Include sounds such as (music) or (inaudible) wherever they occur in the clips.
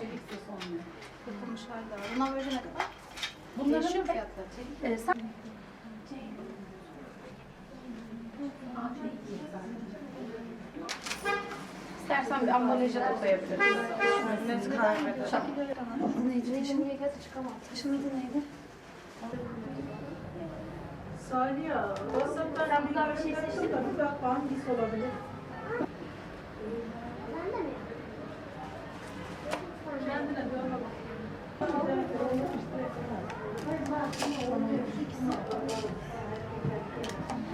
Çelik de sonluyor. Yapılmış halde var. Bunlar böyle ne kadar? Bunların Değişiyor fiyatları. Çelik. Ee, sen... İstersen bir ambalaja da koyabiliriz. Ne kadar Şekilleri tamam. Neydi? Şimdi çıkamam. Taşın adı neydi? Saliha, WhatsApp'tan Sen buradan bir şey? Bir bak hangisi olabilir? Kendine bir ona bak.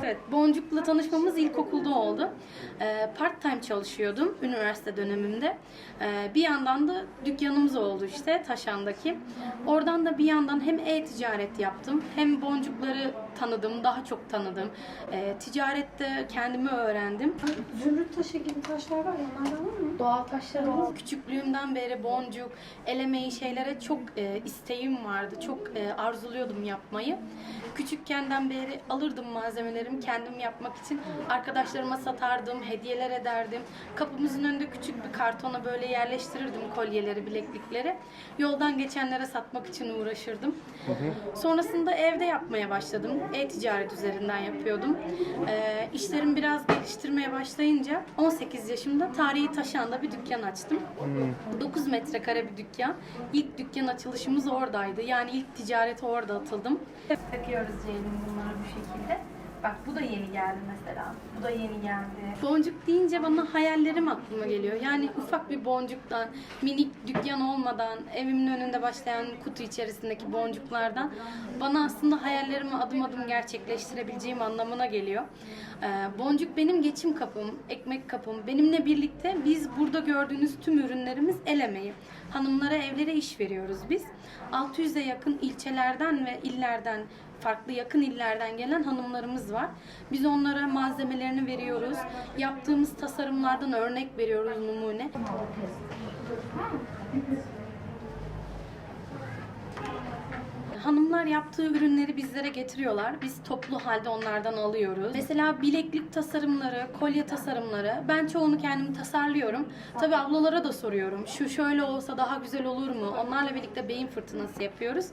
Evet, Boncuk'la tanışmamız ilkokulda oldu. Ee, part time çalışıyordum üniversite dönemimde. Ee, bir yandan da dükkanımız oldu işte Taşan'daki. Oradan da bir yandan hem e-ticaret yaptım hem boncukları tanıdım, daha çok tanıdım. Ee, ticarette kendimi öğrendim. Zümrüt taşı gibi taşlar var ya onlardan var mı? Doğal taşlarımız küçüklüğümden beri boncuk, el emeği şeylere çok e, isteğim vardı. Çok e, arzuluyordum yapmayı. Küçükkenden beri alırdım malzemelerimi kendim yapmak için. Arkadaşlarıma satardım, hediyeler ederdim. Kapımızın önünde küçük bir kartona böyle yerleştirirdim kolyeleri, bileklikleri. Yoldan geçenlere satmak için uğraşırdım. Sonrasında evde yapmaya başladım. E-ticaret üzerinden yapıyordum. Ee, işlerimi biraz geliştirmeye başlayınca 18 yaşımda tarihi Taşan'da bir dükkan açtım. 9 metrekare bir dükkan. İlk dükkan açılışımız oradaydı. Yani ilk ticarete orada atıldım. Takıyoruz Ceylin bunları bu şekilde. Bak bu da yeni geldi mesela. Bu da yeni geldi. Boncuk deyince bana hayallerim aklıma geliyor. Yani ufak bir boncuktan, minik dükkan olmadan, evimin önünde başlayan kutu içerisindeki boncuklardan bana aslında hayallerimi adım adım gerçekleştirebileceğim anlamına geliyor. Ee, boncuk benim geçim kapım, ekmek kapım. Benimle birlikte biz burada gördüğünüz tüm ürünlerimiz el emeği. Hanımlara evlere iş veriyoruz biz. 600'e yakın ilçelerden ve illerden farklı yakın illerden gelen hanımlarımız var. Biz onlara malzemelerini veriyoruz. Yaptığımız tasarımlardan örnek veriyoruz numune. Hanımlar yaptığı ürünleri bizlere getiriyorlar. Biz toplu halde onlardan alıyoruz. Mesela bileklik tasarımları, kolye tasarımları. Ben çoğunu kendim tasarlıyorum. Tabii ablalara da soruyorum. Şu şöyle olsa daha güzel olur mu? Onlarla birlikte beyin fırtınası yapıyoruz.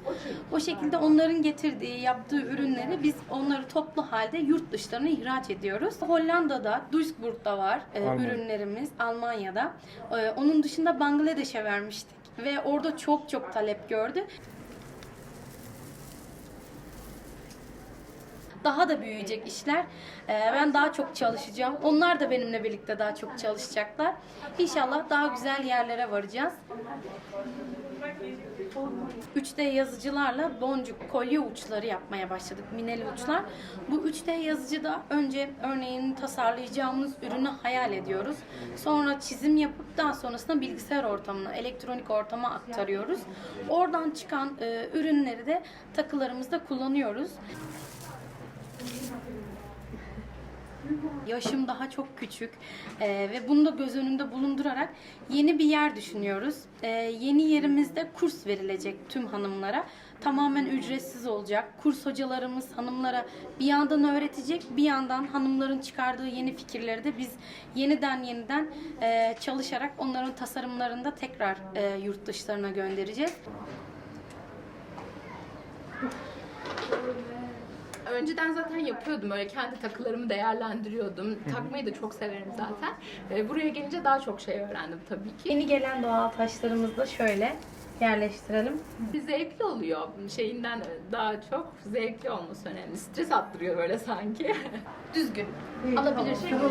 O şekilde onların getirdiği, yaptığı ürünleri biz onları toplu halde yurt dışlarına ihraç ediyoruz. Hollanda'da, Duisburg'da var e, Almanya. ürünlerimiz. Almanya'da. E, onun dışında Bangladeş'e vermiştik. Ve orada çok çok talep gördü. Daha da büyüyecek işler. Ee, ben daha çok çalışacağım. Onlar da benimle birlikte daha çok çalışacaklar. İnşallah daha güzel yerlere varacağız. 3D yazıcılarla boncuk, kolye uçları yapmaya başladık. Mineli uçlar. Bu 3D yazıcıda önce örneğin tasarlayacağımız ürünü hayal ediyoruz. Sonra çizim yapıp daha sonrasında bilgisayar ortamına, elektronik ortama aktarıyoruz. Oradan çıkan e, ürünleri de takılarımızda kullanıyoruz. Yaşım daha çok küçük Ee, ve bunu da göz önünde bulundurarak yeni bir yer düşünüyoruz. Ee, yeni yerimizde kurs verilecek tüm hanımlara. Tamamen ücretsiz olacak. Kurs hocalarımız hanımlara bir yandan öğretecek, bir yandan hanımların çıkardığı yeni fikirleri de biz yeniden yeniden e, çalışarak onların tasarımlarını da tekrar e, yurt dışlarına göndereceğiz. Önceden zaten yapıyordum öyle kendi takılarımı değerlendiriyordum. Takmayı da çok severim zaten. Ee, buraya gelince daha çok şey öğrendim tabii ki. Yeni gelen doğal taşlarımızı da şöyle yerleştirelim. Zevkli oluyor. Şeyinden daha çok zevkli olması önemli. Stres attırıyor böyle sanki. (laughs) Düzgün. Alabilirsiniz.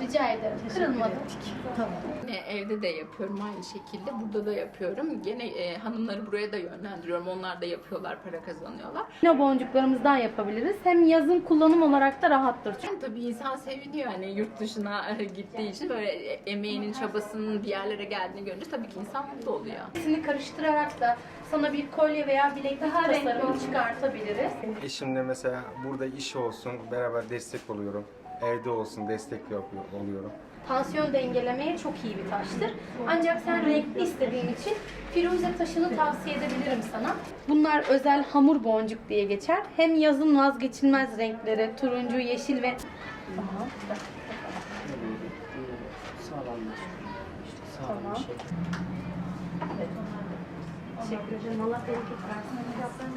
Rica ederim. Kırılmadı. Yine evde de yapıyorum aynı şekilde. Burada da yapıyorum. Gene e, hanımları buraya da yönlendiriyorum. Onlar da yapıyorlar, para kazanıyorlar. Yine boncuklarımızdan yapabiliriz. Hem yazın kullanım olarak da rahattır. Yani tabii insan seviniyor hani yurt dışına gittiği için böyle emeğinin, çabasının bir yerlere geldiğini görünce tabii ki insan mutlu oluyor. İkisini karıştırarak da sana bir kolye veya bileklik tasarımı çıkartabiliriz. Eşimle mesela burada iş olsun, beraber destek oluyorum. Evde olsun destek yapıyor, oluyorum. Tansiyon dengelemeye çok iyi bir taştır. Ancak sen renkli istediğin için firuze taşını tavsiye edebilirim sana. Bunlar özel hamur boncuk diye geçer. Hem yazın vazgeçilmez renkleri turuncu, yeşil ve Tamam. sağlam Tamam. şey. Teşekkür ederim. Allah bereket versin.